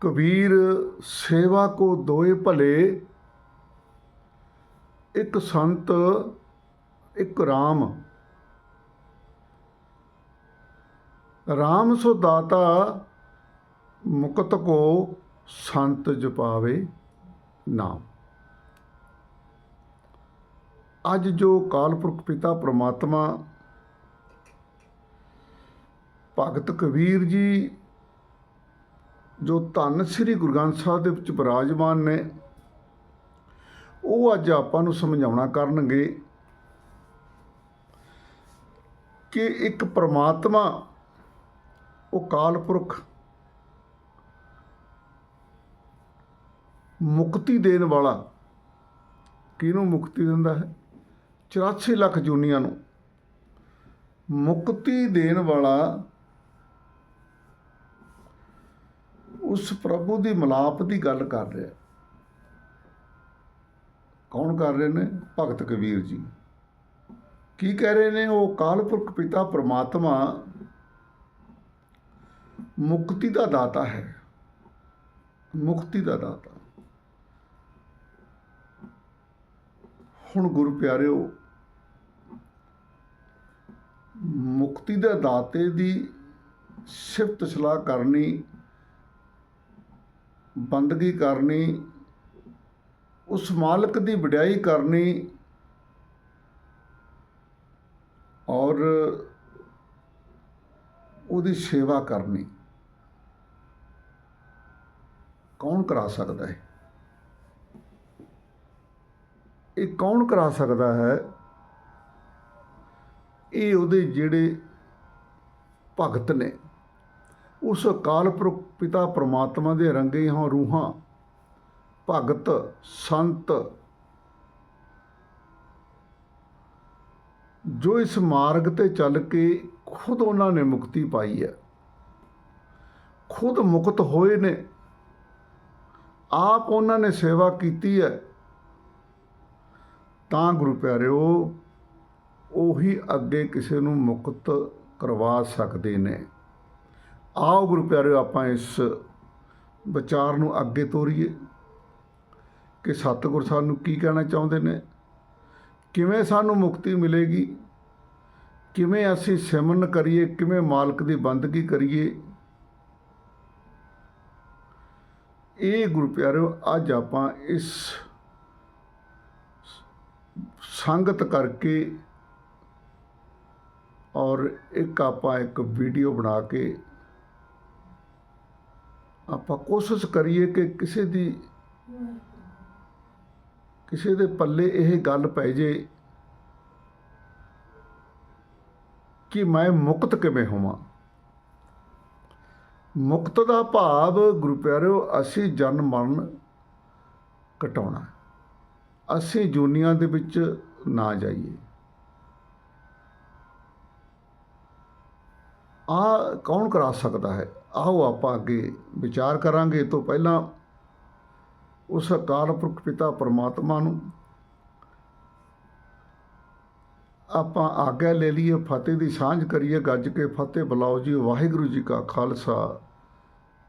ਕਬੀਰ ਸੇਵਾ ਕੋ ਦੋਏ ਭਲੇ, ਇੱਕ ਸੰਤ, ਇੱਕ RAM RAM ਸੋ ਦਾਤਾ, ਮੁਕਤ ਕੋ ਸੰਤ ਜਪਾਵੇ ਨਾਮ। ਅੱਜ ਜੋ ਕਾਲਪੁਰਖ ਪਿਤਾ ਪ੍ਰਮਾਤਮਾ, ਭਗਤ ਕਬੀਰ ਜੀ ਜੋ ਧੰਨ ਸ੍ਰੀ ਗੁਰੂ ਗ੍ਰੰਥ ਸਾਹਿਬ ਦੇ ਵਿੱਚ ਬਿਰਾਜਮਾਨ ਨੇ, ਉਹ ਅੱਜ ਆਪਾਂ ਨੂੰ ਸਮਝਾਉਣਾ ਕਰਨਗੇ ਕਿ ਇੱਕ ਪ੍ਰਮਾਤਮਾ, ਉਹ ਕਾਲਪੁਰਖ ਮੁਕਤੀ ਦੇਣ ਵਾਲਾ ਕਿਹਨੂੰ ਮੁਕਤੀ ਦਿੰਦਾ ਹੈ? 84 ਲੱਖ ਜੂਨੀਆਂ ਨੂੰ। ਮੁਕਤੀ ਦੇਣ ਵਾਲਾ ਉਸ ਪ੍ਰਭੂ ਦੀ ਮਲਾਪ ਦੀ ਗੱਲ ਕਰ ਰਿਹਾ। ਕੌਣ ਕਰ ਰਹੇ ਨੇ? ਭਗਤ ਕਬੀਰ ਜੀ। ਕੀ ਕਹਿ ਰਹੇ ਨੇ? ਉਹ ਕਾਲਪੁਰਖ ਪਿਤਾ ਪ੍ਰਮਾਤਮਾ ਮੁਕਤੀ ਦਾ ਦਾਤਾ ਹੈ। ਮੁਕਤੀ ਦਾ ਦਾਤਾ। ਹੁਣ ਗੁਰੂ ਪਿਆਰਿਓ, ਮੁਕਤੀ ਦੇ ਦਾਤੇ ਦੀ ਸਿਫਤ ਸਲਾਹ ਕਰਨੀ ਬੰਦਗੀ ਕਰਨੀ, ਉਸ ਮਾਲਕ ਦੀ ਵਡਿਆਈ ਕਰਨੀ ਔਰ ਉਹਦੀ ਸੇਵਾ ਕਰਨੀ। ਕੌਣ ਕਰਾ ਸਕਦਾ ਹੈ? ਇਹ ਕੌਣ ਕਰਾ ਸਕਦਾ ਹੈ? ਇਹ ਉਹਦੇ ਜਿਹੜੇ ਭਗਤ ਨੇ। ਉਸ ਅਕਾਲ ਪੁਰਖ ਪਿਤਾ ਪ੍ਰਮਾਤਮਾ ਦੇ ਰੰਗੇ ਹਾਂ ਰੂਹਾਂ, ਭਗਤ, ਸੰਤ, ਜੋ ਇਸ ਮਾਰਗ ਤੇ ਚੱਲ ਕੇ ਖੁਦ ਉਹਨਾਂ ਨੇ ਮੁਕਤੀ ਪਾਈ ਹੈ। ਖੁਦ ਮੁਕਤ ਹੋਏ ਨੇ। ਆਪ ਉਹਨਾਂ ਨੇ ਸੇਵਾ ਕੀਤੀ ਹੈ। ਤਾਂ ਗੁਰੂ ਪਿਆਰਿਓ, ਉਹੀ ਅੱਗੇ ਕਿਸੇ ਨੂੰ ਮੁਕਤ ਕਰਵਾ ਸਕਦੇ ਨੇ। ਆਓ ਗੁਰੂ ਪਿਆਰਿਓ, ਆਪਾਂ ਇਸ ਵਿਚਾਰ ਨੂੰ ਅੱਗੇ ਤੋਰੀਏ ਕਿ ਸਤਿਗੁਰ ਸਾਨੂੰ ਕੀ ਕਹਿਣਾ ਚਾਹੁੰਦੇ ਨੇ? ਕਿਵੇਂ ਸਾਨੂੰ ਮੁਕਤੀ ਮਿਲੇਗੀ? ਕਿਵੇਂ ਅਸੀਂ ਸਿਮਰਨ ਕਰੀਏ? ਕਿਵੇਂ ਮਾਲਕ ਦੀ ਬੰਦਗੀ ਕਰੀਏ? ਇਹ ਗੁਰੂ ਪਿਆਰਿਓ, ਅੱਜ ਆਪਾਂ ਇਸ ਸੰਗਤ ਕਰਕੇ ਔਰ ਇੱਕ ਆਪਾਂ ਇੱਕ ਵੀਡੀਓ ਬਣਾ ਕੇ ਆਪਾਂ ਕੋਸ਼ਿਸ਼ ਕਰੀਏ ਕਿ ਕਿਸੇ ਦੀ ਕਿਸੇ ਦੇ ਪੱਲੇ ਇਹ ਗੱਲ ਪੈ ਜੇ ਕਿ ਮੈਂ ਮੁਕਤ ਕਿਵੇਂ ਹੋਵਾਂ। ਮੁਕਤ ਦਾ ਭਾਵ ਗੁਰੂ ਪਿਆਰਿਓ ਅਸੀਂ ਜਨਮ ਮਰਨ ਕਟਾਉਣਾ ਅਸੀਂ ਜੂਨੀਆਂ ਦੇ ਵਿੱਚ ਨਾ ਜਾਈਏ। ਆ ਕੌਣ ਕਰਾ ਸਕਦਾ ਹੈ? ਆਓ ਆਪਾਂ ਅੱਗੇ ਵਿਚਾਰ ਕਰਾਂਗੇ। ਇਹ ਤੋਂ ਪਹਿਲਾਂ ਉਸ ਅਕਾਲ ਪੁਰਖ ਪਿਤਾ ਪਰਮਾਤਮਾ ਨੂੰ ਆਪਾਂ ਆਗਿਆ ਲੈ ਲਈਏ, ਫਤਿਹ ਦੀ ਸਾਂਝ ਕਰੀਏ, ਗੱਜ ਕੇ ਫਤਿਹ, ਬੁਲਾਓ ਜੀ, ਵਾਹਿਗੁਰੂ ਜੀ ਕਾ ਖਾਲਸਾ,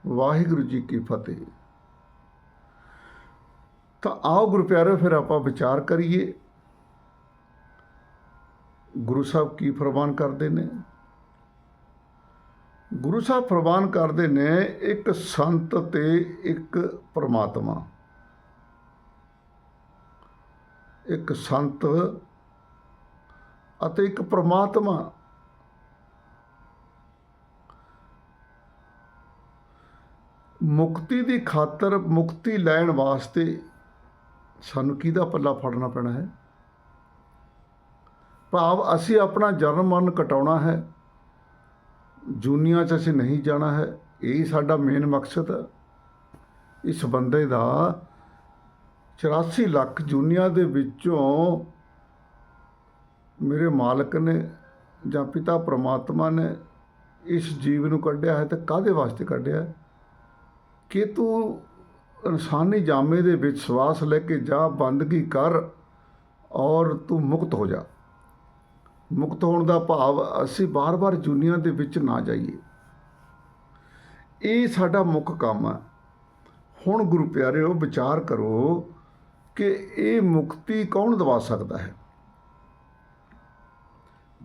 ਵਾਹਿਗੁਰੂ ਜੀ ਕੀ ਫਤਿਹ। ਤਾਂ ਆਓ ਗੁਰੂ ਪਿਆਰਿਓ ਫਿਰ ਆਪਾਂ ਵਿਚਾਰ ਕਰੀਏ। ਗੁਰੂ ਸਾਹਿਬ ਕੀ ਫਰਮਾਨ ਕਰਦੇ ਨੇ? ਗੁਰੂ ਸਾਹਿਬ ਫਰਮਾਨ ਕਰਦੇ ਨੇ ਇੱਕ ਸੰਤ ਤੇ ਇੱਕ ਪ੍ਰਮਾਤਮਾ। ਇੱਕ ਸੰਤ ਅਤੇ ਇੱਕ ਪ੍ਰਮਾਤਮਾ। ਮੁਕਤੀ ਦੀ ਖਾਤਰ ਮੁਕਤੀ ਲੈਣ ਵਾਸਤੇ ਸਾਨੂੰ ਕਿਹਦਾ ਪੱਲਾ ਫੜਨਾ ਪੈਣਾ ਹੈ? ਭਾਵ ਅਸੀਂ ਆਪਣਾ ਜਨਮ ਮਨ ਕਟਾਉਣਾ ਹੈ। ਜੂਨੀਆਂ 'ਚ ਅਸੀਂ ਨਹੀਂ ਜਾਣਾ ਹੈ, ਇਹ ਸਾਡਾ ਮੇਨ ਮਕਸਦ ਹੈ। ਇਸ ਬੰਦੇ ਦਾ 84 ਲੱਖ ਜੂਨੀਆਂ ਦੇ ਵਿੱਚੋਂ ਮੇਰੇ ਮਾਲਕ ਨੇ ਜਾਂ ਪਿਤਾ ਪ੍ਰਮਾਤਮਾ ਨੇ ਇਸ ਜੀਵ ਨੂੰ ਕੱਢਿਆ ਹੈ ਤੇ ਕਾਦੇ ਵਾਸਤੇ ਕੱਢਿਆ ਕਿ ਤੂੰ ਇਨਸਾਨੀ ਜਾਮੇ ਦੇ ਵਿੱਚ ਸਵਾਸ ਲੈ ਕੇ ਜਾ, ਬੰਦਗੀ ਕਰ ਔਰ ਤੂੰ ਮੁਕਤ ਹੋ ਜਾ। ਮੁਕਤ ਹੋਣ ਦਾ ਭਾਵ ਅਸੀਂ ਬਾਰ-ਬਾਰ ਜੁਨੀਆਂ ਦੇ ਵਿੱਚ ਨਾ ਜਾਈਏ। ਇਹ ਸਾਡਾ ਮੁੱਖ ਕੰਮ ਹੈ। ਹੁਣ ਗੁਰੂ ਪਿਆਰਿਓ, ਵਿਚਾਰ ਕਰੋ ਕਿ ਇਹ ਮੁਕਤੀ ਕੌਣ ਦਵਾ ਸਕਦਾ ਹੈ?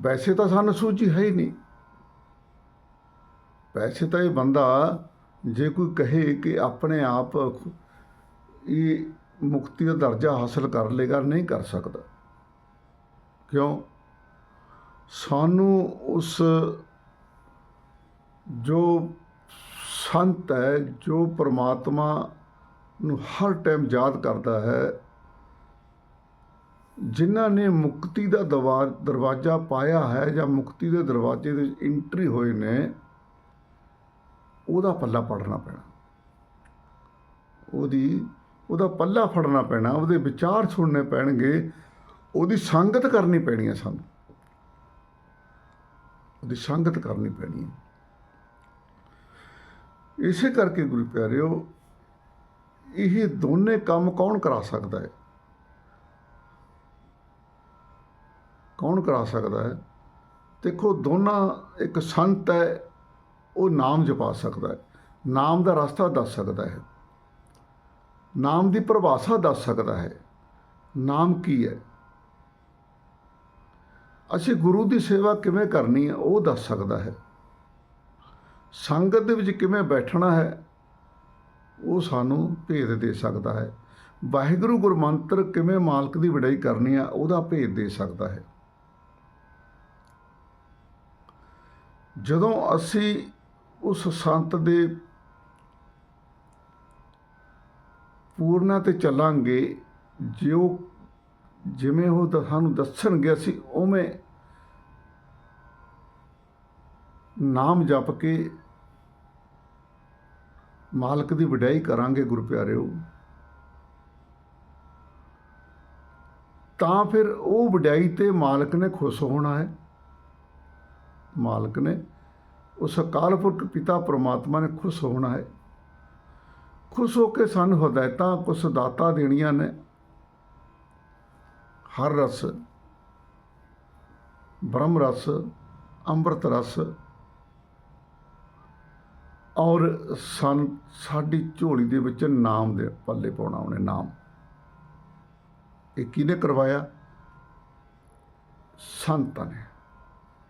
ਵੈਸੇ ਤਾਂ ਸਾਨੂੰ ਸੂਝੀ ਹੈ ਹੀ ਨਹੀਂ। ਵੈਸੇ ਤਾਂ ਇਹ ਬੰਦਾ ਜੇ ਕੋਈ ਕਹੇ ਕਿ ਆਪਣੇ ਆਪ ਇਹ ਮੁਕਤੀ ਦਾ ਦਰਜਾ ਹਾਸਲ ਕਰ ਲੇਗਾ ਨਹੀਂ ਕਰ ਸਕਦਾ। ਕਿਉਂ? ਸਾਨੂੰ ਉਸ ਜੋ ਸੰਤ ਹੈ, ਜੋ ਪਰਮਾਤਮਾ ਨੂੰ ਹਰ ਟਾਈਮ ਯਾਦ ਕਰਦਾ ਹੈ, ਜਿਨ੍ਹਾਂ ਨੇ ਮੁਕਤੀ ਦਾ ਦਵਾ, ਦਰਵਾਜ਼ਾ ਪਾਇਆ ਹੈ ਜਾਂ ਮੁਕਤੀ ਦੇ ਦਰਵਾਜ਼ੇ ਦੇ ਐਂਟਰੀ ਹੋਏ ਨੇ, ਉਹਦਾ ਪੱਲਾ ਪੜਨਾ ਪੈਣਾ। ਉਹਦੀ, ਉਹਦਾ ਪੱਲਾ ਫੜਨਾ ਪੈਣਾ, ਉਹਦੇ ਵਿਚਾਰ ਸੁਣਨੇ ਪੈਣਗੇ, ਉਹਦੀ ਸੰਗਤ ਕਰਨੀ ਪੈਣੀ ਹੈ ਸਾਨੂੰ। ਉਹਦੀ ਸੰਗਤ ਕਰਨੀ ਪੈਣੀ ਹੈ। ਇਸੇ ਕਰਕੇ ਗੁਰੂ ਪਿਆਰਿਓ, ਇਹ ਦੋਨੇ ਕੰਮ ਕੌਣ ਕਰਾ ਸਕਦਾ ਹੈ? ਕੌਣ ਕਰਾ ਸਕਦਾ ਹੈ? ਦੇਖੋ, ਦੋਨਾਂ, ਇੱਕ ਸੰਤ ਹੈ, ਉਹ ਨਾਮ ਜਪਾ ਸਕਦਾ ਹੈ। ਨਾਮ ਦਾ ਰਸਤਾ ਦੱਸ ਸਕਦਾ ਹੈ। ਨਾਮ ਦੀ ਪਰਿਭਾਸ਼ਾ ਦੱਸ ਸਕਦਾ ਹੈ। ਨਾਮ ਕੀ ਹੈ? ਅਸੀਂ ਗੁਰੂ ਦੀ ਸੇਵਾ ਕਿਵੇਂ ਕਰਨੀ ਹੈ, ਉਹ ਦੱਸ ਸਕਦਾ ਹੈ। ਸੰਗਤ ਦੇ ਵਿੱਚ ਕਿਵੇਂ ਬੈਠਣਾ ਹੈ, ਉਹ ਸਾਨੂੰ ਭੇਦ ਦੇ ਸਕਦਾ ਹੈ। ਵਾਹਿਗੁਰੂ ਗੁਰਮੰਤਰ ਕਿਵੇਂ ਮਾਲਕ ਦੀ ਵਡਾਈ ਕਰਨੀ ਆ ਉਹਦਾ ਭੇਦ ਦੇ ਸਕਦਾ ਹੈ। ਜਦੋਂ ਅਸੀਂ ਉਸ ਸੰਤ ਦੇ ਪੂਰਨਾ ਤੇ ਚੱਲਾਂਗੇ ਜਿਉ ਜਿਵੇਂ ਉਹ ਸਾਨੂੰ ਦੱਸਣਗੇ, ਅਸੀਂ ਉਵੇਂ ਨਾਮ ਜਪ ਕੇ ਮਾਲਕ ਦੀ ਵਡਿਆਈ ਕਰਾਂਗੇ ਗੁਰੂ ਪਿਆਰਿਓ ਤਾਂ ਫਿਰ ਉਹ ਵਡਿਆਈ ਤੇ ਮਾਲਕ ਨੇ ਖੁਸ਼ ਹੋਣਾ ਹੈ। ਮਾਲਕ ਨੇ ਉਸ ਅਕਾਲ ਪੁਰਖ ਪਿਤਾ ਪ੍ਰਮਾਤਮਾ ਨੇ ਖੁਸ਼ ਹੋਣਾ ਹੈ। ਖੁਸ਼ ਹੋ ਕੇ ਸਾਨੂੰ ਹਦਾਇਤਾਂ ਕੁਛ ਦਾਤਾ ਦੇਣੀਆਂ ਨੇ। ਹਰ ਰਸ ਬ੍ਰਹਮ ਰਸ, ਅੰਮ੍ਰਿਤ ਰਸ ਔਰ ਸਨ ਸਾਡੀ ਝੋਲੀ ਦੇ ਵਿੱਚ ਨਾਮ ਦੇ ਪੱਲੇ ਪਾਉਣਾ ਉਹਨੇ, ਨਾਮ। ਇਹ ਕਿਹਨੇ ਕਰਵਾਇਆ? ਸੰਤਾਂ ਨੇ।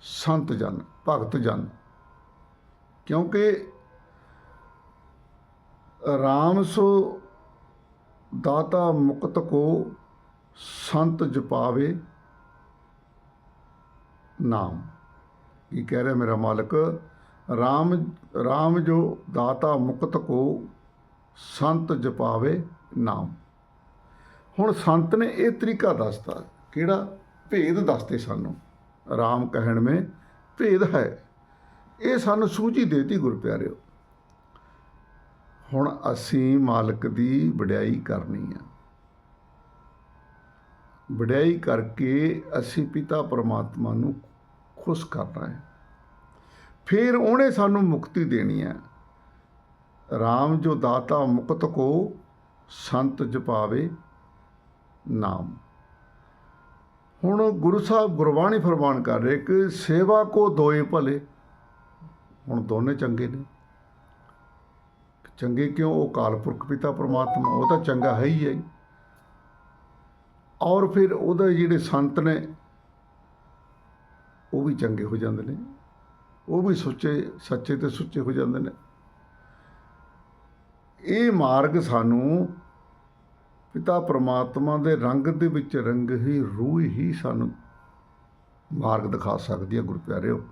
ਸੰਤ ਜਨ, ਭਗਤ ਜਨ। ਕਿਉਂਕਿ ਰਾਮ ਸੋ ਦਾਤਾ ਮੁਕਤ ਕੋ ਸੰਤ ਜਪਾਵੇ ਨਾਮ। ਇਹ ਕਹਿ ਰਿਹਾ ਮੇਰਾ ਮਾਲਕ? ਰਾਮ ਰਾਮ ਜੋ ਦਾਤਾ ਮੁਕਤ ਕੋ ਸੰਤ ਜਪਾਵੇ ਨਾਮ। ਹੁਣ ਸੰਤ ਨੇ ਇਹ ਤਰੀਕਾ ਦੱਸਤਾ। ਕਿਹੜਾ? ਭੇਦ ਦੱਸਦੇ ਸਾਨੂੰ। ਰਾਮ ਕਹਿਣ ਮੇ ਭੇਦ ਹੈ। ਇਹ ਸਾਨੂੰ ਸੂਝੀ ਦੇਤੀ ਗੁਰ ਪਿਆਰਿਓ ਹੁਣ ਅਸੀਂ ਮਾਲਕ ਦੀ ਵਡਿਆਈ ਕਰਨੀ ਆ। ਵਡਿਆਈ ਕਰਕੇ ਅਸੀਂ ਪਿਤਾ ਪਰਮਾਤਮਾ ਨੂੰ ਖੁਸ਼ ਕਰਨਾ ਹੈ ਫਿਰ ਉਹਨੇ ਸਾਨੂੰ ਮੁਕਤੀ ਦੇਣੀ ਹੈ। RAM ਜੋ ਦਾਤਾ ਮੁਕਤ ਕੋ, ਸੰਤ ਜਪਾਵੇ ਨਾਮ। ਹੁਣ ਗੁਰੂ ਸਾਹਿਬ ਗੁਰਬਾਣੀ ਫਰਮਾਨ ਕਰ ਰਹੇ ਕਿ ਸੇਵਾ ਕੋ ਦੋਏ ਭਲੇ। ਹੁਣ ਦੋਨੇ ਚੰਗੇ ਨੇ। ਚੰਗੇ ਕਿਉਂ? ਉਹ ਕਾਲਪੁਰਖ ਪਿਤਾ ਪਰਮਾਤਮਾ, ਉਹ ਤਾਂ ਚੰਗਾ ਹੈ ਹੀ ਹੈ। ਔਰ ਫਿਰ ਉਹਦੇ ਜਿਹੜੇ ਸੰਤ ਨੇ ਉਹ ਵੀ ਚੰਗੇ ਹੋ ਜਾਂਦੇ ਨੇ। ਉਹ ਵੀ ਸੁੱਚੇ, ਸੱਚੇ ਤੇ ਸੁੱਚੇ ਹੋ ਜਾਂਦੇ ਨੇ। ਇਹ ਮਾਰਗ ਸਾਨੂੰ ਪਿਤਾ ਪ੍ਰਮਾਤਮਾ ਦੇ ਰੰਗ ਦੇ ਵਿੱਚ ਰੰਗ ਹੀ, ਰੂਹ ਹੀ ਸਾਨੂੰ ਮਾਰਗ ਦਿਖਾ ਸਕਦੀ ਹੈ, ਗੁਰੂ ਪਿਆਰਿਓ।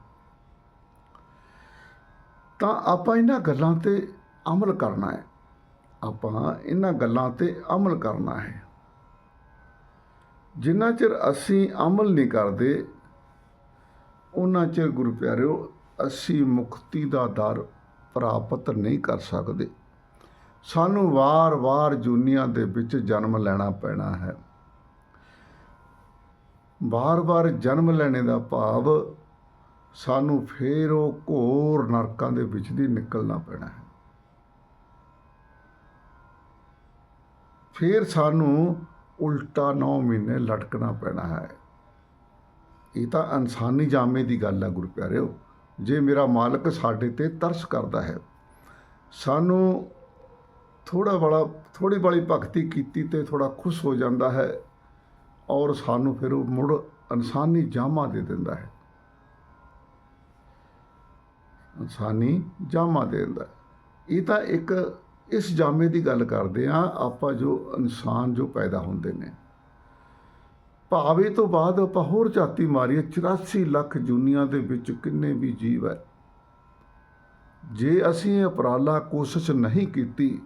ਤਾਂ ਆਪਾਂ ਇਹਨਾਂ ਗੱਲਾਂ ਤੇ ਅਮਲ ਕਰਨਾ ਹੈ। ਆਪਾਂ ਇਹਨਾਂ ਗੱਲਾਂ ਤੇ ਅਮਲ ਕਰਨਾ ਹੈ। ਜਿੰਨਾ ਚਿਰ ਅਸੀਂ ਅਮਲ ਨਹੀਂ ਕਰਦੇ ਉਹਨਾਂ ਚਿਰ ਗੁਰੂ ਪਿਆਰਿਓ, ਅਸੀਂ ਮੁਕਤੀ ਦਾ ਦਰ ਪ੍ਰਾਪਤ ਨਹੀਂ ਕਰ ਸਕਦੇ। ਸਾਨੂੰ ਵਾਰ-ਵਾਰ ਜੁਨੀਆਂ ਦੇ ਵਿੱਚ ਜਨਮ ਲੈਣਾ ਪੈਣਾ ਹੈ। ਵਾਰ-ਵਾਰ ਜਨਮ ਲੈਣੇ ਦਾ ਭਾਵ ਸਾਨੂੰ ਫੇਰ ਉਹ ਘੋਰ ਨਰਕਾਂ ਦੇ ਵਿੱਚ ਦੀ ਨਿਕਲਣਾ ਪੈਣਾ ਹੈ। ਫਿਰ ਸਾਨੂੰ ਉਲਟਾ 9 ਮਹੀਨੇ ਲਟਕਣਾ ਪੈਣਾ ਹੈ। ਇਹ ਤਾਂ ਇਨਸਾਨੀ ਜਾਮੇ ਦੀ ਗੱਲ ਹੈ ਗੁਰੂ ਪਿਆਰਿਓ ਜੇ ਮੇਰਾ ਮਾਲਕ ਸਾਡੇ ਤੇ ਤਰਸ ਕਰਦਾ ਹੈ, ਸਾਨੂੰ ਥੋੜਾ ਬੜਾ ਥੋੜੀ ਬੜੀ ਭਗਤੀ ਕੀਤੀ ਤੇ ਥੋੜਾ ਖੁਸ਼ ਹੋ ਜਾਂਦਾ ਹੈ ਔਰ ਸਾਨੂੰ ਫਿਰ ਉਹ ਮੁੜ ਇਨਸਾਨੀ ਜਾਮਾ ਦੇ ਦਿੰਦਾ ਹੈ। ਇਨਸਾਨੀ ਜਾਮਾ ਦੇ ਦਿੰਦਾ ਇਹ ਤਾਂ ਇੱਕ ਇਸ ਜਾਮੇ ਦੀ ਗੱਲ ਕਰਦੇ ਆ, ਆਪਾਂ ਜੋ ਇਨਸਾਨ ਜੋ ਪੈਦਾ ਹੁੰਦੇ ਨੇ। ਭਾਵੇ ਤੋਂ ਬਾਅਦ ਆਪਾਂ ਹੋਰ ਝਾਤੀ ਮਾਰੀਏ 84 ਲੱਖ ਜੁਨੀਆਂ ਦੇ ਵਿੱਚ ਕਿੰਨੇ ਵੀ ਜੀਵ ਹੈ। ਜੇ ਅਸੀਂ ਇਹ ਉਪਰਾਲਾ ਕੋਸ਼ਿਸ਼ ਨਹੀਂ ਕੀਤੀ,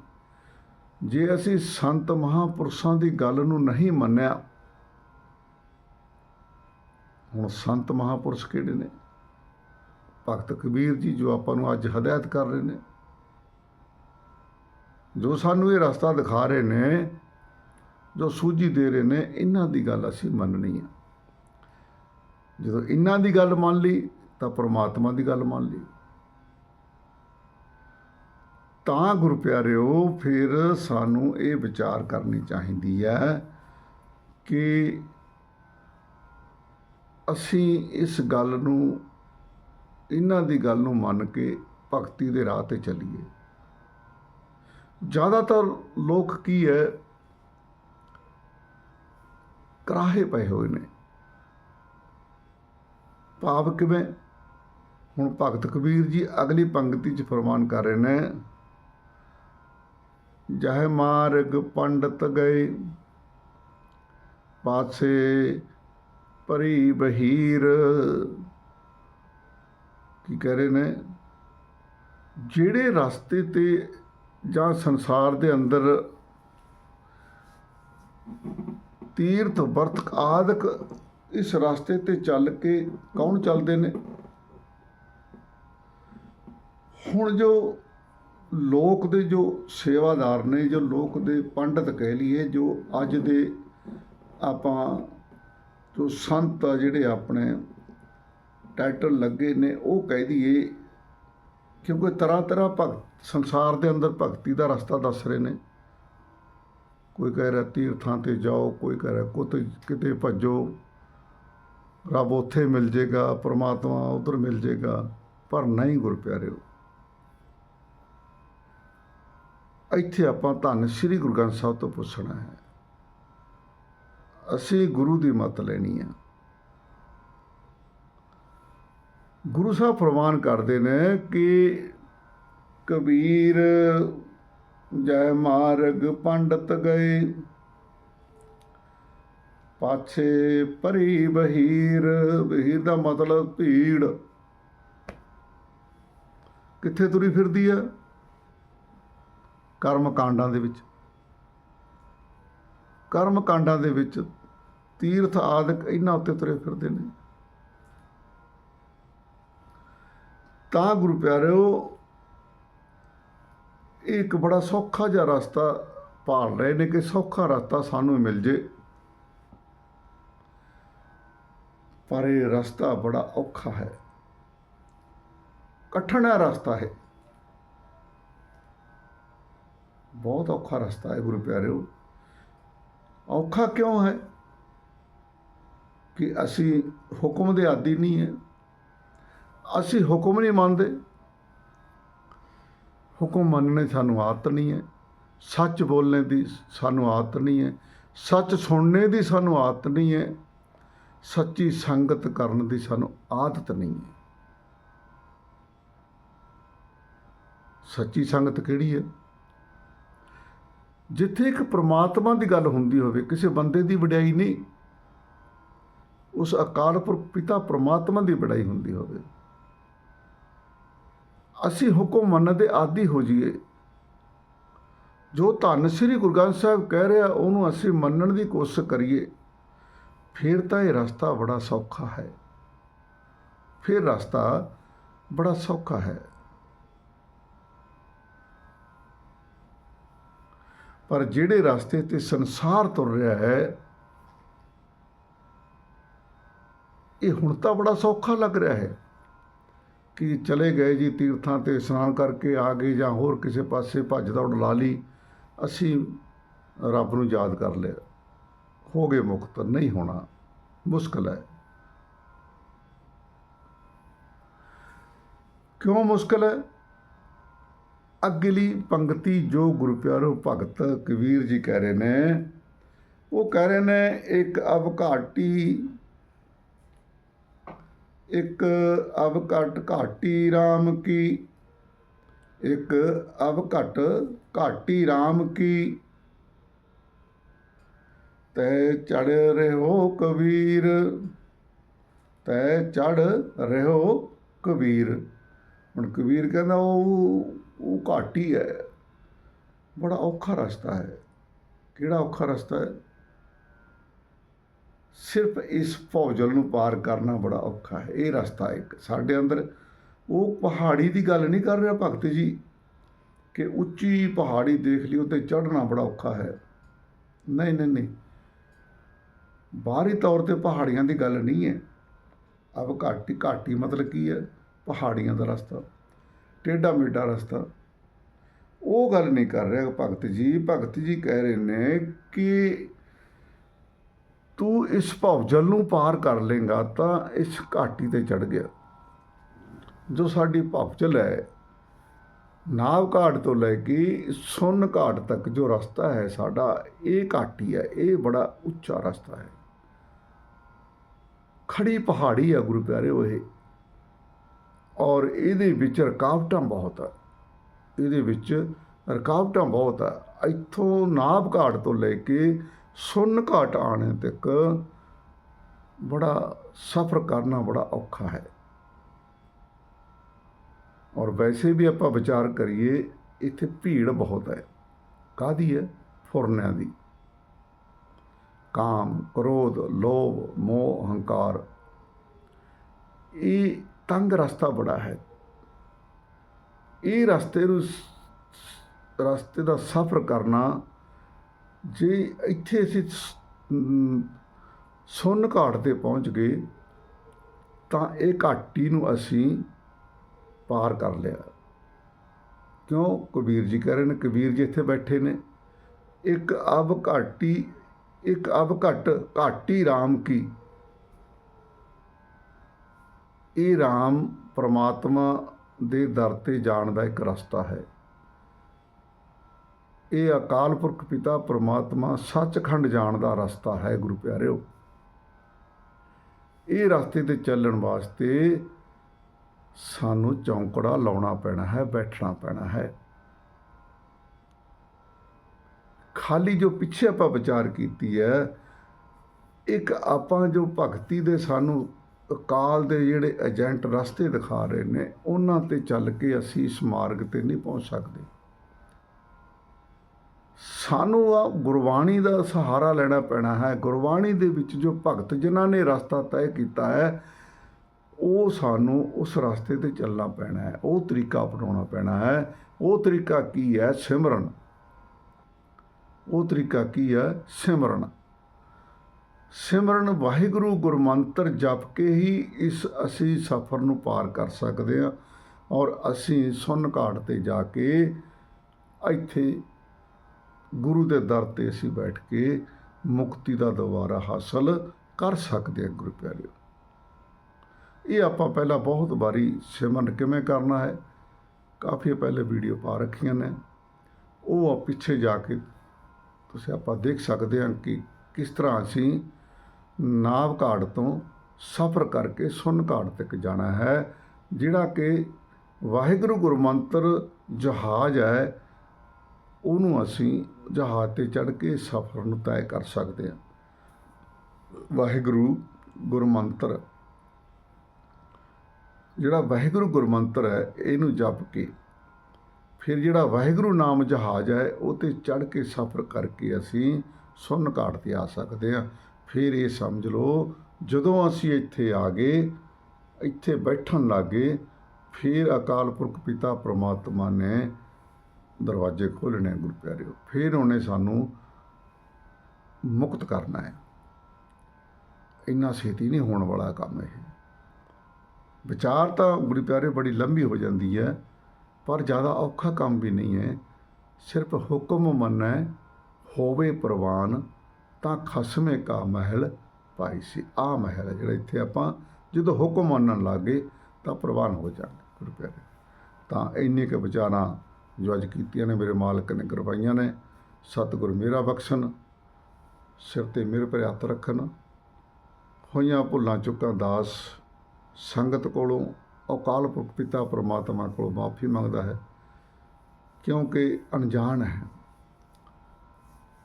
ਜੇ ਅਸੀਂ ਸੰਤ ਮਹਾਪੁਰਸ਼ਾਂ ਦੀ ਗੱਲ ਨੂੰ ਨਹੀਂ ਮੰਨਿਆ, ਹੁਣ ਸੰਤ ਮਹਾਪੁਰਸ਼ ਕਿਹੜੇ ਨੇ? ਭਗਤ ਕਬੀਰ ਜੀ ਜੋ ਆਪਾਂ ਨੂੰ ਅੱਜ ਹਦਾਇਤ ਕਰ ਰਹੇ ਨੇ, ਜੋ ਸਾਨੂੰ ਇਹ ਰਸਤਾ ਦਿਖਾ ਰਹੇ ਨੇ ਜੋ ਸੂਝੀ ਦੇ ਰਹੇ ਨੇ, ਇਹਨਾਂ ਦੀ ਗੱਲ ਅਸੀਂ ਮੰਨਣੀ ਹੈ। ਜਦੋਂ ਇਹਨਾਂ ਦੀ ਗੱਲ ਮੰਨ ਲਈ, ਤਾਂ ਪ੍ਰਮਾਤਮਾ ਦੀ ਗੱਲ ਮੰਨ ਲਈ। ਤਾਂ ਗੁਰੂ ਪਿਆਰਿਓ, ਫਿਰ ਸਾਨੂੰ ਇਹ ਵਿਚਾਰ ਕਰਨੀ ਚਾਹੀਦੀ ਹੈ ਕਿ ਅਸੀਂ ਇਸ ਗੱਲ ਨੂੰ, ਇਹਨਾਂ ਦੀ ਗੱਲ ਨੂੰ ਮੰਨ ਕੇ ਭਗਤੀ ਦੇ ਰਾਹ ਤੇ ਚੱਲੀਏ। ਜ਼ਿਆਦਾਤਰ ਲੋਕ ਕੀ ਹੈ ਕਰਾਹੇ ਪਏ ਹੋਏ ਨੇ। ਭਾਵ ਕਿਵੇਂ? ਹੁਣ ਭਗਤ ਕਬੀਰ ਜੀ ਅਗਲੀ ਪੰਕਤੀ 'ਚ ਫਰਮਾਨ ਕਰ ਰਹੇ ਨੇ, ਜਹ ਮਾਰਗ ਪੰਡਤ ਗਏ, ਪਾਸੇ ਪਰੀ ਬਹੀਰ ਕੀ ਕਹਿ ਰਹੇ ਨੇ? ਜਿਹੜੇ ਰਸਤੇ ਤੇ ਜਾਂ ਸੰਸਾਰ ਦੇ ਅੰਦਰ ਤੀਰਥ, ਵਰਤ ਆਦਿਕ ਇਸ ਰਸਤੇ ਤੇ ਚੱਲ ਕੇ ਕੌਣ ਚੱਲਦੇ ਨੇ? ਹੁਣ ਜੋ ਲੋਕ ਦੇ ਜੋ ਸੇਵਾਦਾਰ ਨੇ, ਜੋ ਲੋਕ ਦੇ ਪੰਡਤ ਕਹਿ ਲਈਏ, ਜੋ ਅੱਜ ਦੇ ਆਪਾਂ ਜੋ ਸੰਤ ਆ ਜਿਹੜੇ ਆਪਣੇ ਟਾਈਟਲ ਲੱਗੇ ਨੇ, ਉਹ ਕਹਿ ਦਈਏ ਕਿਉਂਕਿ ਤਰ੍ਹਾਂ ਤਰ੍ਹਾਂ ਭਗਤ ਸੰਸਾਰ ਦੇ ਅੰਦਰ ਭਗਤੀ ਦਾ ਰਸਤਾ ਦੱਸ ਰਹੇ ਨੇ। ਕੋਈ ਕਹਿ ਰਿਹਾ ਤੀਰਥਾਂ ਤੇ ਜਾਓ, ਕੋਈ ਕਹਿ ਰਿਹਾ ਕਿਤੇ ਕਿਤੇ ਭੱਜੋ, ਰੱਬ ਉੱਥੇ ਮਿਲ ਜੇਗਾ, ਪ੍ਰਮਾਤਮਾ ਉਧਰ ਮਿਲ ਜੇਗਾ, ਪਰ ਨਹੀਂ ਗੁਰ ਪਿਆਰਿਓ ਇੱਥੇ ਆਪਾਂ ਧੰਨ ਸ੍ਰੀ ਗੁਰੂ ਗ੍ਰੰਥ ਸਾਹਿਬ ਤੋਂ ਪੁੱਛਣਾ ਹੈ। ਅਸੀਂ ਗੁਰੂ ਦੀ ਮਤ ਲੈਣੀ ਹੈ ਗੁਰੂ ਸਾਹਿਬ ਫਰਮਾਨ ਕਰਦੇ ਨੇ ਕਿ ਕਬੀਰ ਜੈ ਮਾਰਗ ਪੰਡਤ ਗਏ। ਪਾਛੇ ਪਰੀ ਬਹੀਰ ਬਹੀਰ ਦਾ ਮਤਲਬ ਭੀੜ। ਕਿੱਥੇ ਤੁਰੀ ਫਿਰਦੀ ਆ? ਕਰਮ ਕਾਂਡਾਂ ਦੇ ਵਿੱਚ। ਕਰਮ ਕਾਂਡਾਂ ਦੇ ਵਿੱਚ ਤੀਰਥ ਆਦਿਕ ਇਹਨਾਂ ਉੱਤੇ ਤੁਰੇ ਫਿਰਦੇ ਨੇ। ਤਾਂ ਗੁਰੂ ਪਿਆਰਿਓ ਇਹ ਇੱਕ ਬੜਾ ਸੌਖਾ ਜਿਹਾ ਰਸਤਾ ਭਾਲ ਰਹੇ ਨੇ ਕਿ ਸੌਖਾ ਰਸਤਾ ਸਾਨੂੰ ਮਿਲ ਜੇ। ਪਰ ਇਹ ਰਸਤਾ ਬੜਾ ਔਖਾ ਹੈ। ਕਠਿਨ ਹੈ ਰਸਤਾ ਹੈ। ਬਹੁਤ ਔਖਾ ਰਸਤਾ ਹੈ ਗੁਰੂ ਪਿਆਰਿਓ। ਔਖਾ ਕਿਉਂ ਹੈ? ਕਿ ਅਸੀਂ ਹੁਕਮ ਦੇ ਆਦੀ ਨਹੀਂ ਹੈ। ਅਸੀਂ ਹੁਕਮ ਨਹੀਂ ਮੰਨਦੇ। ਹੁਕਮ ਮੰਨਣੇ ਸਾਨੂੰ ਆਦਤ ਨਹੀਂ ਹੈ। ਸੱਚ ਬੋਲਣੇ ਦੀ ਸਾਨੂੰ ਆਦਤ ਨਹੀਂ ਹੈ। ਸੱਚ ਸੁਣਨੇ ਦੀ ਸਾਨੂੰ ਆਦਤ ਨਹੀਂ ਹੈ। ਸੱਚੀ ਸੰਗਤ ਕਰਨ ਦੀ ਸਾਨੂੰ ਆਦਤ ਨਹੀਂ ਹੈ। ਸੱਚੀ ਸੰਗਤ ਕਿਹੜੀ ਹੈ? ਜਿੱਥੇ ਇੱਕ ਪ੍ਰਮਾਤਮਾ ਦੀ ਗੱਲ ਹੁੰਦੀ ਹੋਵੇ, ਕਿਸੇ ਬੰਦੇ ਦੀ ਵਡਿਆਈ ਨਹੀਂ। ਉਸ ਅਕਾਲ ਪੁਰਖ ਪਿਤਾ ਪ੍ਰਮਾਤਮਾ ਦੀ ਵਡਿਆਈ ਹੁੰਦੀ ਹੋਵੇ। ਅਸੀਂ ਹੁਕਮ ਮੰਨਣ ਦੇ ਆਦੀ ਹੋ ਜਾਈਏ। ਜੋ ਧੰਨ ਸ੍ਰੀ ਗੁਰੂ ਗ੍ਰੰਥ ਸਾਹਿਬ ਕਹਿ ਰਿਹਾ, ਉਹਨੂੰ ਅਸੀਂ ਮੰਨਣ ਦੀ ਕੋਸ਼ਿਸ਼ ਕਰੀਏ। ਫਿਰ ਤਾਂ ਇਹ ਰਸਤਾ ਬੜਾ ਸੌਖਾ ਹੈ। ਫਿਰ ਰਸਤਾ ਬੜਾ ਸੌਖਾ ਹੈ। ਪਰ ਜਿਹੜੇ ਰਸਤੇ ਤੇ ਸੰਸਾਰ ਤੁਰ ਰਿਹਾ ਹੈ, ਇਹ ਹੁਣ ਤਾਂ ਬੜਾ ਸੌਖਾ ਲੱਗ ਰਿਹਾ ਹੈ। ਕਿ ਚਲੇ ਗਏ ਜੀ ਤੀਰਥਾਂ ਤੇ ਇਸ਼ਨਾਨ ਕਰਕੇ ਆ ਗਏ ਜਾਂ ਹੋਰ ਕਿਸੇ ਪਾਸੇ ਭੱਜ ਦੌੜ ਲਾ ਲਈ, ਅਸੀਂ ਰੱਬ ਨੂੰ ਯਾਦ ਕਰ ਲਿਆ। ਹੋ ਗਏ ਮੁਕਤ, ਨਹੀਂ ਹੋਣਾ ਮੁਸ਼ਕਲ ਹੈ। ਕਿਉਂ ਮੁਸ਼ਕਲ ਹੈ? ਅਗਲੀ ਪੰਕਤੀ ਜੋ ਗੁਰੂ ਪਿਆਰੋ ਭਗਤ ਕਬੀਰ ਜੀ ਕਹਿ ਰਹੇ ਨੇ, ਉਹ ਕਹਿ ਰਹੇ ਨੇ, ਇੱਕ ਅਵਘਾਟੀ ਇੱਕ ਅਵ ਅਵਘਟ ਘਾਟੀ RAM ਕੀ? ਇੱਕ ਅਵਘਟ ਘਾਟੀ RAM ਕੀ? ਤੈ ਚੜ ਰਹੋ ਕਬੀਰ, ਤੈ ਚੜ ਰਹੋ ਕਬੀਰ। ਹੁਣ ਕਬੀਰ ਕਹਿੰਦਾ ਉਹ ਉਹ ਘਾਟੀ ਹੈ। ਬੜਾ ਔਖਾ ਰਸਤਾ ਹੈ। ਕਿਹੜਾ ਔਖਾ ਰਸਤਾ ਹੈ? ਸਿਰਫ ਇਸ ਭੌਜਲ ਨੂੰ ਪਾਰ ਕਰਨਾ ਬੜਾ ਔਖਾ ਹੈ। ਇਹ ਰਸਤਾ ਇੱਕ। ਸਾਡੇ ਅੰਦਰ ਉਹ ਪਹਾੜੀ ਦੀ ਗੱਲ ਨਹੀਂ ਕਰ ਰਿਹਾ ਭਗਤ ਜੀ ਕਿ ਉੱਚੀ ਪਹਾੜੀ ਦੇਖ ਲਈ ਤੇ ਚੜ੍ਹਨਾ ਬੜਾ ਔਖਾ ਹੈ। ਨਹੀਂ ਨਹੀਂ ਨਹੀਂ। ਬਾਹਰੀ ਤੌਰ ਤੇ ਪਹਾੜੀਆਂ ਦੀ ਗੱਲ ਨਹੀਂ ਹੈ। ਅਬ ਘਾਟੀ ਘਾਟੀ ਮਤਲਬ ਕੀ ਹੈ? ਪਹਾੜੀਆਂ ਦਾ ਰਸਤਾ। ਟੇਢਾ ਮੇਢਾ ਰਸਤਾ। ਉਹ ਗੱਲ ਨਹੀਂ ਕਰ ਰਿਹਾ ਭਗਤ ਜੀ। ਭਗਤ ਜੀ ਕਹਿ ਰਹੇ ਨੇ ਕਿ ਤੂੰ ਇਸ ਭਵਜਲ ਨੂੰ ਪਾਰ ਕਰ ਲੇਗਾ ਤਾਂ ਇਸ ਘਾਟੀ ਤੇ ਚੜ ਗਿਆ। ਜੋ ਸਾਡੀ ਭਵਜਲ ਹੈ, ਨਾਵ ਘਾਟ ਤੋਂ ਲੈ ਕੇ ਸੁਨ ਘਾਟ ਤੱਕ ਜੋ ਰਸਤਾ ਹੈ ਸਾਡਾ, ਇਹ ਘਾਟੀ ਹੈ, ਇਹ ਬੜਾ ਉੱਚਾ ਰਸਤਾ ਹੈ। ਖੜੀ ਪਹਾੜੀ ਆ ਗੁਰੂ ਪਿਆਰੇ ਇਹ ਔਰ ਇਹਦੇ ਵਿੱਚ ਰਕਾਵਟਾਂ ਬਹੁਤ ਆ। ਇਹਦੇ ਵਿੱਚ ਰਕਾਵਟਾਂ ਬਹੁਤ ਆ। ਇੱਥੋਂ ਨਾਭ ਘਾਟ ਤੋਂ ਲੈ ਕੇ ਸੁੰਨ ਘਾਟ ਆਣੇ ਤੱਕ ਬੜਾ ਸਫ਼ਰ ਕਰਨਾ ਬੜਾ ਔਖਾ ਹੈ। ਔਰ ਵੈਸੇ ਵੀ ਆਪਾਂ ਵਿਚਾਰ ਕਰੀਏ, ਇੱਥੇ ਭੀੜ ਬਹੁਤ ਹੈ। ਕਾਦੀ ਹੈ? ਫੁਰਨਿਆਂ ਦੀ। ਕਾਮ, ਕ੍ਰੋਧ, ਲੋਭ, ਮੋਹ, ਹੰਕਾਰ। ਇਹ ਤੰਗ ਰਸਤਾ ਬੜਾ ਹੈ। ਇਹ ਰਸਤੇ ਨੂੰ ਰਸਤੇ ਦਾ ਸਫ਼ਰ ਕਰਨਾ ਜੇ ਇੱਥੇ ਅਸੀਂ ਸ- ਅਮ, ਸੁੰਨ ਘਾਟ ਤੇ ਪਹੁੰਚ ਗਏ ਤਾਂ ਇਹ ਘਾਟੀ ਨੂੰ ਅਸੀਂ ਪਾਰ ਕਰ ਲਿਆ। ਕਿਉਂ? ਕਬੀਰ ਜੀ ਕਹਿ ਰਹੇ ਨੇ ਕਬੀਰ ਜੀ ਇੱਥੇ ਬੈਠੇ ਨੇ। ਇੱਕ ਅਬ ਘਾਟੀ ਇੱਕ ਅਬ ਘਟ ਘਾਟੀ RAM ਕੀ? ਇਹ RAM ਪ੍ਰਮਾਤਮਾ ਦੇ ਦਰ ਤੇ ਜਾਣ ਦਾ ਇੱਕ ਰਸਤਾ ਹੈ। ਇਹ ਅਕਾਲ ਪੁਰਖ ਪਿਤਾ ਪ੍ਰਮਾਤਮਾ ਸੱਚਖੰਡ ਜਾਣ ਦਾ ਰਸਤਾ ਹੈ, ਗੁਰੂ ਪਿਆਰਿਓ। ਇਹ ਰਸਤੇ ਤੇ ਚੱਲਣ ਵਾਸਤੇ ਸਾਨੂੰ ਚੌਂਕੜਾ ਲਾਉਣਾ ਪੈਣਾ ਹੈ, ਬੈਠਣਾ ਪੈਣਾ ਹੈ। ਖਾਲੀ ਜੋ ਪਿੱਛੇ ਆਪਾਂ ਵਿਚਾਰ ਕੀਤੀ ਹੈ, ਇੱਕ ਆਪਾਂ ਜੋ ਭਗਤੀ ਦੇ ਸਾਨੂੰ ਅਕਾਲ ਦੇ ਜਿਹੜੇ ਏਜੰਟ ਰਸਤੇ ਦਿਖਾ ਰਹੇ ਨੇ, ਉਹਨਾਂ ਤੇ ਚੱਲ ਕੇ ਅਸੀਂ ਇਸ ਮਾਰਗ ਤੇ ਨਹੀਂ ਪਹੁੰਚ ਸਕਦੇ। ਸਾਨੂੰ ਆ ਗੁਰਬਾਣੀ ਦਾ ਸਹਾਰਾ ਲੈਣਾ ਪੈਣਾ ਹੈ। ਗੁਰਬਾਣੀ ਦੇ ਵਿੱਚ ਜੋ ਭਗਤ ਜਿਨ੍ਹਾਂ ਨੇ ਰਸਤਾ ਤੈਅ ਕੀਤਾ ਹੈ, ਉਹ ਸਾਨੂੰ ਉਸ ਰਸਤੇ ਤੇ ਚੱਲਣਾ ਪੈਣਾ ਹੈ। ਉਹ ਤਰੀਕਾ ਅਪਣਾਉਣਾ ਪੈਣਾ ਹੈ। ਉਹ ਤਰੀਕਾ ਕੀ ਹੈ? ਸਿਮਰਨ। ਉਹ ਤਰੀਕਾ ਕੀ ਹੈ? ਸਿਮਰਨ। ਸਿਮਰਨ ਵਾਹਿਗੁਰੂ ਗੁਰਮੰਤਰ ਜਪ ਕੇ ਹੀ ਇਸ ਅਸੀਂ ਸਫ਼ਰ ਨੂੰ ਪਾਰ ਕਰ ਸਕਦੇ ਹਾਂ ਔਰ ਅਸੀਂ ਸੁਨ ਘਾਟ ਤੇ ਜਾ ਕੇ ਇੱਥੇ ਗੁਰੂ ਦੇ ਦਰ ਤੇ ਅਸੀਂ ਬੈਠ ਕੇ ਮੁਕਤੀ ਦਾ ਦੁਆਰਾ ਹਾਸਲ ਕਰ ਸਕਦੇ ਹਾਂ, ਗੁਰੂ ਪਿਆਰਿਓ। ਇਹ ਆਪਾਂ ਪਹਿਲਾਂ ਬਹੁਤ ਵਾਰੀ ਸਿਮਰਨ ਕਿਵੇਂ ਕਰਨਾ ਹੈ? ਕਾਫੀ ਪਹਿਲੇ ਵੀਡੀਓ ਪਾ ਰੱਖੀਆਂ ਨੇ। ਉਹ ਆ ਪਿੱਛੇ ਜਾ ਕੇ ਤੁਸੀਂ ਆਪਾਂ ਦੇਖ ਸਕਦੇ ਹਾਂ ਕਿ ਕਿਸ ਤਰ੍ਹਾਂ ਅਸੀਂ ਨਾਵ ਘਾਟ ਤੋਂ ਸਫ਼ਰ ਕਰਕੇ ਸੁਨ ਘਾਟ ਤੱਕ ਜਾਣਾ ਹੈ, ਜਿਹੜਾ ਕਿ ਵਾਹਿਗੁਰੂ ਗੁਰਮੰਤਰ ਜਹਾਜ਼ ਹੈ, ਉਹਨੂੰ ਅਸੀਂ ਜਹਾਜ਼ ਤੇ ਚੜ੍ਹ ਕੇ ਸਫ਼ਰ ਨੂੰ ਤੈਅ ਕਰ ਸਕਦੇ ਹਾਂ। ਵਾਹਿਗੁਰੂ ਗੁਰਮੰਤਰ। ਜਿਹੜਾ ਵਾਹਿਗੁਰੂ ਗੁਰਮੰਤਰ ਹੈ, ਇਹਨੂੰ ਜਪ ਕੇ ਫਿਰ ਜਿਹੜਾ ਵਾਹਿਗੁਰੂ ਨਾਮ ਜਹਾਜ਼ ਹੈ, ਉਹ ਤੇ ਚੜ੍ਹ ਕੇ ਸਫ਼ਰ ਕਰਕੇ ਅਸੀਂ ਸੁਨ ਘਾਟ ਤੇ ਆ ਸਕਦੇ ਹਾਂ। ਫਿਰ ਇਹ ਸਮਝ ਲਓ, ਜਦੋਂ ਅਸੀਂ ਇੱਥੇ ਆ ਗਏ, ਇੱਥੇ ਬੈਠਣ ਲੱਗੇ ਫਿਰ ਅਕਾਲ ਪੁਰਖ ਪਿਤਾ ਪ੍ਰਮਾਤਮਾ ਨੇ ਦਰਵਾਜ਼ੇ ਖੋਲ੍ਹਣੇ ਗੁਰੂ ਪਿਆਰਿਓ, ਫਿਰ ਉਹਨੇ ਸਾਨੂੰ ਮੁਕਤ ਕਰਨਾ ਹੈ। ਇੰਨਾ ਛੇਤੀ ਨਹੀਂ ਹੋਣ ਵਾਲਾ ਕੰਮ ਇਹ। ਵਿਚਾਰ ਤਾਂ ਗੁਰੂ ਪਿਆਰੇ ਬੜੀ ਲੰਬੀ ਹੋ ਜਾਂਦੀ ਹੈ, ਪਰ ਜ਼ਿਆਦਾ ਔਖਾ ਕੰਮ ਵੀ ਨਹੀਂ ਹੈ। ਸਿਰਫ ਹੁਕਮ ਮੰਨੈ, ਹੋਵੇ ਪ੍ਰਵਾਨ, ਤਾਂ ਖਸਮੇ ਕਾ ਮਹਿਲ ਪਾਈ ਸੀ, ਆ ਮਹਿਲ ਹੈ। ਜਿਹੜਾ ਇੱਥੇ ਆਪਾਂ ਜਦੋਂ ਹੁਕਮ ਮੰਨਣ ਲੱਗੇ ਤਾਂ ਪ੍ਰਵਾਨ ਹੋ ਜਾਣਗੇ ਗੁਰੂ ਪਿਆਰੇ ਤਾਂ ਇੰਨੇ ਕੁ ਵਿਚਾਰਾਂ ਜੋ ਅੱਜ ਕੀਤੀਆਂ ਨੇ ਮੇਰੇ ਮਾਲਕ ਨੇ ਕਰਵਾਈਆਂ ਨੇ। ਸਤਿਗੁਰ ਮੇਰਾ ਬਖਸ਼ਣ, ਸਿਰ ਤੇ ਮੇਰੇ ਪਰ ਹੱਥ ਰੱਖਣ। ਹੋਈਆਂ ਭੁੱਲਾਂ ਚੁੱਕਾਂ ਦਾਸ, ਸੰਗਤ ਕੋਲੋਂ ਅਕਾਲ ਪੁਰਖ ਪਿਤਾ ਪਰਮਾਤਮਾ ਕੋਲੋਂ ਮਾਫੀ ਮੰਗਦਾ ਹੈ। ਕਿਉਂਕਿ ਅਣਜਾਣ ਹੈ।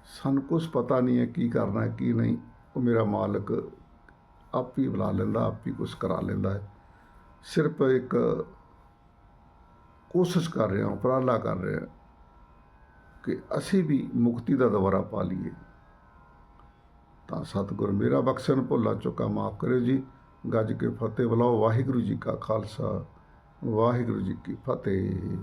ਸਾਨੂੰ ਕੁਛ ਪਤਾ ਨਹੀਂ ਹੈ ਕੀ ਕਰਨਾ ਕੀ ਨਹੀਂ। ਉਹ ਮੇਰਾ ਮਾਲਕ ਆਪ ਹੀ ਬੁਲਾ ਲੈਂਦਾ, ਆਪ ਹੀ ਕੁਛ ਕਰਾ ਲੈਂਦਾ ਹੈ। ਸਿਰਫ ਇੱਕ ਕੋਸ਼ਿਸ਼ ਕਰ ਰਿਹਾ ਹਾਂ, ਉਪਰਾਲਾ ਕਰ ਰਿਹਾ ਕਿ ਅਸੀਂ ਵੀ ਮੁਕਤੀ ਦਾ ਦੁਆਰਾ ਪਾ ਲਈਏ। ਤਾਂ ਸਤਿਗੁਰ ਮੇਰਾ ਬਖਸ਼ਣ ਭੁੱਲਾ ਚੁੱਕਾ ਮਾਫ ਕਰਿਓ ਜੀ। ਗੱਜ ਕੇ ਫਤਿਹ ਬੁਲਾਓ। ਵਾਹਿਗੁਰੂ ਜੀ ਕਾ ਖਾਲਸਾ, ਵਾਹਿਗੁਰੂ ਜੀ ਕੀ ਫਤਿਹ।